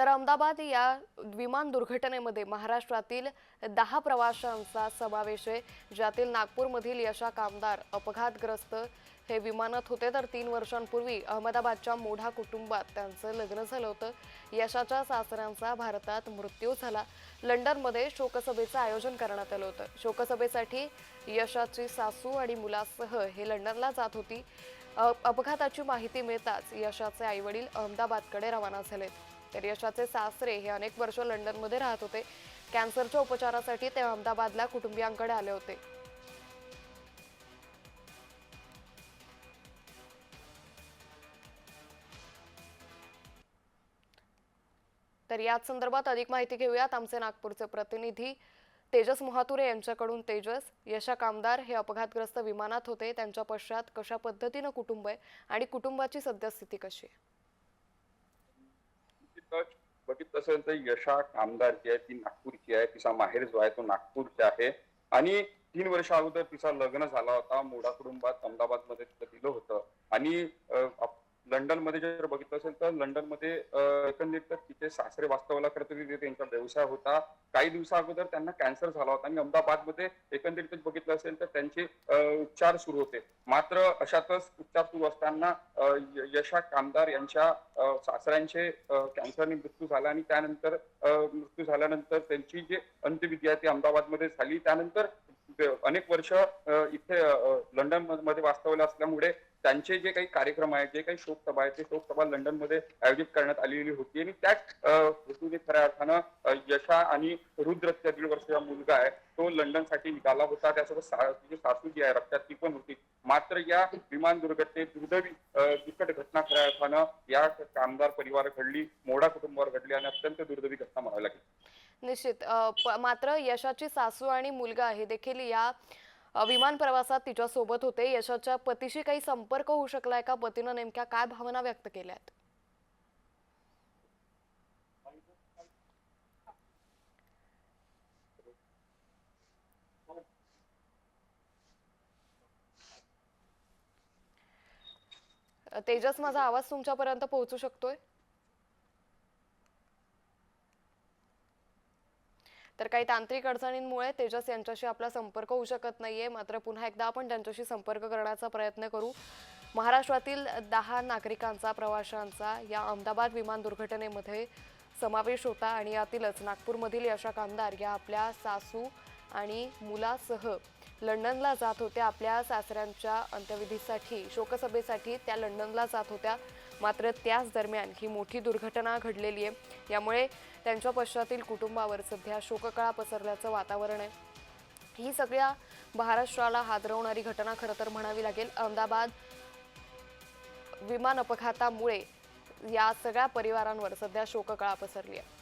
तर अहमदाबाद या विमान दुर्घटनेमध्ये महाराष्ट्रातील दहा प्रवाशांचा समावेश आहे. ज्यातील नागपूरमधील यशा कामदार अपघातग्रस्त हे विमानात होते. तर तीन वर्षांपूर्वी अहमदाबादच्या मोढा कुटुंबात त्यांचं लग्न झालं होतं. यशाच्या सासऱ्यांचा भारतात मृत्यू झाला. लंडनमध्ये शोकसभेचं आयोजन करण्यात आलं होतं. शोकसभेसाठी यशाची सासू आणि मुलासह हे लंडनला जात होती. अपघाताची माहिती मिळताच यशाचे आईवडील अहमदाबादकडे रवाना झालेत. तर यशाचे सासरे हे अनेक वर्ष लंडनमध्ये राहत होते. कॅन्सरच्या उपचारासाठी ते अहमदाबादला कुटुंबियांकडे आले होते. तर याच संदर्भात अधिक माहिती घेऊयात आमचे नागपूरचे प्रतिनिधी तेजस मोहातुरे यांच्याकडून. तेजस यशा कामदार हे अपघातग्रस्त विमानात होते. त्यांच्या पश्चात कशा पद्धतीनं कुटुंब आहे आणि कुटुंबाची सद्यस्थिती कशी आहे? बघितलं असेल तर यशा कामदार जी आहे ती नागपूरची आहे. तिचा माहेर जो आहे तो नागपूरचा आहे. आणि तीन वर्ष अगोदर तिचा लग्न झाला होता. मोडा कुटुंबात अहमदाबादमध्ये तिथं दिलं होतं. आणि लंडनमध्ये जर बघितलं असेल तर लंडनमध्ये एकंदरीत तिथे सासरे वास्तवाला करत होते त्यांचा व्यवसाय होता. काही दिवसा अगोदर त्यांना कॅन्सर झाला होता आणि अहमदाबादमध्ये एकंदरीतच बघितलं असेल तर त्यांचे उपचार सुरू होते. मात्र अशातच उपचार सुरू असताना यशा कामदार यांच्या सासऱ्यांचे कॅन्सरने मृत्यू झाला आणि त्यानंतर मृत्यू झाल्यानंतर त्यांची जी अंत्यविधी आहे ती अहमदाबादमध्ये झाली. त्यानंतर अनेक वर्ष इथे लंडनमध्ये वास्तवले असल्यामुळे त्यांचे जे काही कार्यक्रम आहेत जे काही शोकसभा आहेत ते शोकसभा लंडनमध्ये आयोजित करण्यात आलेली होती. आणि त्याच अं, हेतूने खऱ्या अर्थानं यशा आणि रुद्र त्या दीड वर्षाचा मुलगा आहे तो लंडनसाठी निघाला होता. त्यासोबत तिची सासू जी आहे रक्तात ती पण होती. मात्र या विमान दुर्घटनेत दुर्दैवी अं, बिकट घटना खऱ्या अर्थानं या कामदार परिवार घडली मोडा कुटुंबावर घडली आणि अत्यंत दुर्दैवी घटना म्हणावी लागली. निश्चित. मात्र यशाची सासू आणि मुलगा हे देखील या विमान प्रवासात तिच्या सोबत होते. यशाच्या पतीशी काही संपर्क होऊ शकलाय का? पतीनं नेमक्या काय भावना व्यक्त केल्या आहेत तेजस माझा आवाज तुमच्यापर्यंत पोहोचू शकतोय? तर काही तांत्रिक अडचणींमुळे तेजस यांच्याशी आपला संपर्क होऊ शकत नाहीये. मात्र पुन्हा एकदा आपण त्यांच्याशी संपर्क करण्याचा प्रयत्न करू. महाराष्ट्रातील दहा नागरिकांचा प्रवाशांचा या अहमदाबाद विमान दुर्घटनेमध्ये समावेश होता आणि यातीलच नागपूरमधील यशा कामदार या आपल्या सासू आणि मुलासह लंडनला जात होत्या आपल्या सासऱ्यांच्या अंत्यविधीसाठी शोकसभेसाठी त्या लंडनला जात होत्या. मात्र त्याच दरम्यान ही मोठी दुर्घटना घडलेली आहे. यामुळे त्यांच्या पश्चातील कुटुंबावर सध्या शोककळा पसरल्याचं वातावरण आहे. ही सगळ्या महाराष्ट्राला हादरवणारी घटना खरं तर म्हणावी लागेल. अहमदाबाद विमान अपघातामुळे या सगळ्या परिवारांवर सध्या शोककळा पसरली आहे.